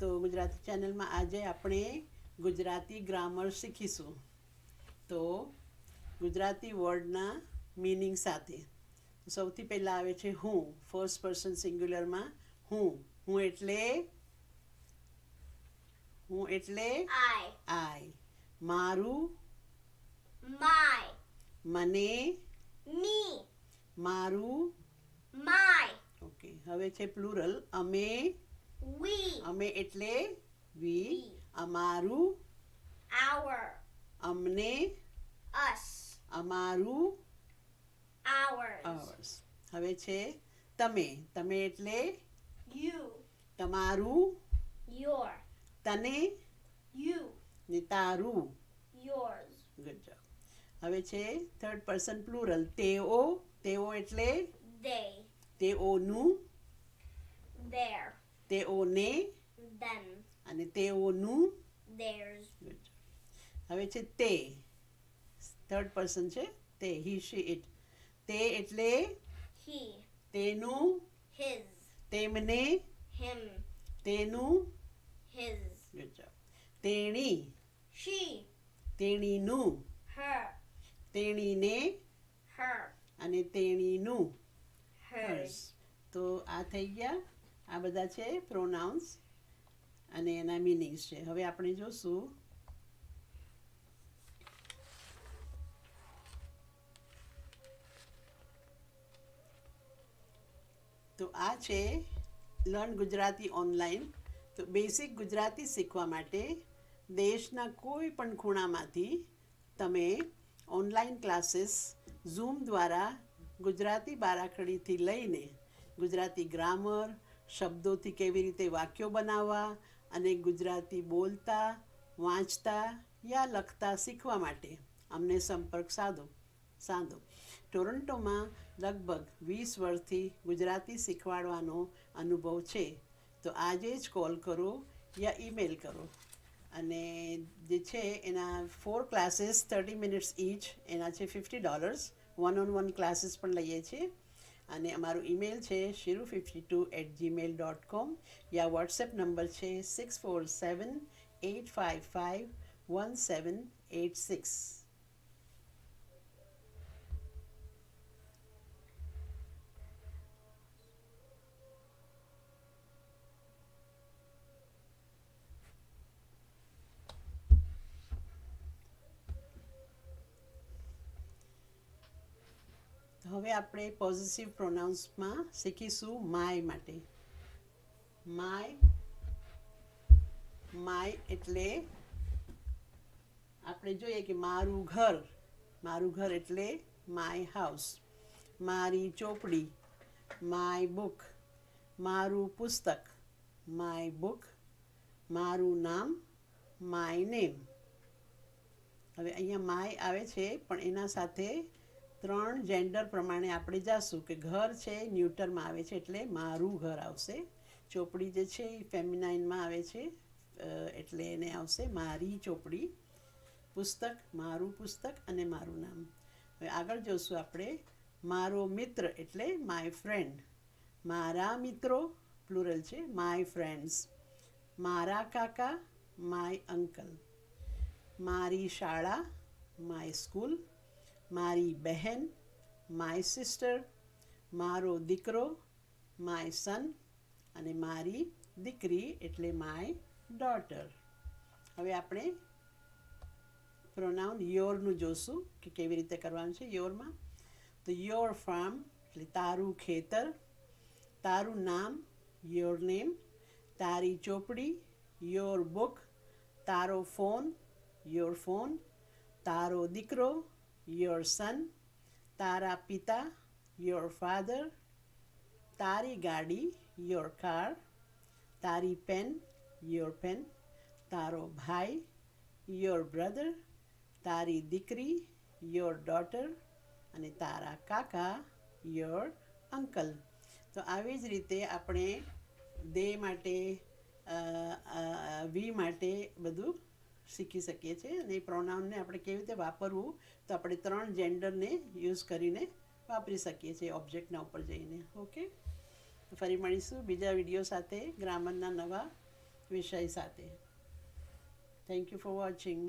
ગુજરાતી ચેનલમાં આજે આપણે ગુજરાતી ગ્રામર શીખીશું. તો ગુજરાતી વર્ડના મિનિંગ સાથે. સૌથી પહેલાં આવે છે હું ફર્સ્ટ પર્સન સિંગ્યુલરમાં હું. હું એટલે? હું એટલે? આય આઈ મારું? માય મને? મી મારું? માય ઓકે હવે છે પ્લુરલ અમે? We, અમે એટલે વી અમારું our, અમને us, અમારું ours, અવર્સ હવે છે તમે. તમે એટલે you, તમારું your, તને you, ને તારું. Yours, ગુડ જોબ હવે છે થર્ડ પર્સન પ્લુરલ તેઓ તેઓ એટલે they, તેઓનું their, તેઓને them, અને તેઓનું theirs, હવે છે તે. થર્ડ પર્સન છે. તે. હી શી ઇટ તે એટલે? He, તેનું? His, તેમને? Him, તેનું? His, ગુડ જોબ તેણી? She, તેણીનું? Her, તેણીને? Her, અને તેણીનું? Hers. તો આ થઈ ગયા. આ બધા છે પ્રોનાઉન્સ અને એના મિનિંગ્સ છે. હવે આપણે જોશું. તો આ છે લર્ન ગુજરાતી ઓનલાઈન તો બેસિક ગુજરાતી શીખવા માટે દેશના કોઈ પણ ખૂણામાંથી તમે ઓનલાઈન ક્લાસીસ ઝૂમ દ્વારા ગુજરાતી બારાખડીથી લઈને ગુજરાતી ગ્રામર શબ્દોથી કેવી રીતે વાક્યો બનાવવા અને ગુજરાતી બોલતા, વાંચતા યા લખતા શીખવા માટે અમને સંપર્ક સાધો સાધો. ટોરન્ટોમાં લગભગ વીસ વર્ષથી ગુજરાતી શીખવાડવાનો અનુભવ છે. તો આજે જ કોલ કરો યા ઈમેલ કરો. અને જે છે એના four classes thirty minutes each, એના છે fifty dollars. One on one classes પણ લઈએ છીએ. અને અમારું ઈમેલ છે Shiru fifty two at Gmail dot com yeah WhatsApp number છે six four seven eight five five one seven eight six હવે આપણે પોઝિટિવ પ્રોનાઉન્સમાં શીખીશું માય માટે. માય માય એટલે આપણે જોઈએ કે મારું ઘર મારું ઘર એટલે માય હાઉસ મારી ચોપડી માય બુક મારું પુસ્તક માય બુક મારું નામ માય નેમ હવે અહીંયા માય આવે છે, પણ એના સાથે ત્રણ જેન્ડર પ્રમાણે આપણે જાશું કે ઘર છે ન્યુટરમાં આવે છે એટલે મારું ઘર આવશે. ચોપડી જે છે એ ફેમિનાઇનમાં આવે છે એટલે એને આવશે મારી ચોપડી. પુસ્તક, મારું પુસ્તક અને મારું નામ. હવે આગળ જોશું આપણે મારો મિત્ર એટલે માય ફ્રેન્ડ મારા મિત્રો પ્લુરલ છે માય ફ્રેન્ડ્સ મારા કાકા માય અંકલ મારી શાળા માય સ્કૂલ મારી બહેન માય સિસ્ટર મારો દીકરો માય સન અને મારી દીકરી એટલે માય ડોટર હવે આપણે પ્રોનાઉન યોરનું જોશું કે કેવી રીતે કરવાનું છે યોરમાં તો યોર ફાર્મ એટલે તારું ખેતર, તારું નામ યોર નેમ તારી ચોપડી યોર બુક તારો ફોન યોર ફોન તારો દીકરો યોર સન તારા પિતા યોર ફાધર તારી ગાડી યોર કાર તારી પેન યોર પેન તારો ભાઈ યોર બ્રધર તારી દીકરી યોર daughter, અને તારા કાકા યોર અંકલ તો આવી જ રીતે આપણે દે માટે વી માટે બધું શીખી શકીએ છીએ અને એ પ્રોનાઉનને આપણે કેવી રીતે વાપરવું તો આપણે ત્રણ જેન્ડરને યુઝ કરીને વાપરી શકીએ છીએ ઓબ્જેક્ટના ઉપર જઈને. ઓકે ફરી મળીશું બીજા વીડિયો સાથે ગ્રામરના નવા વિષય સાથે. Thank you for watching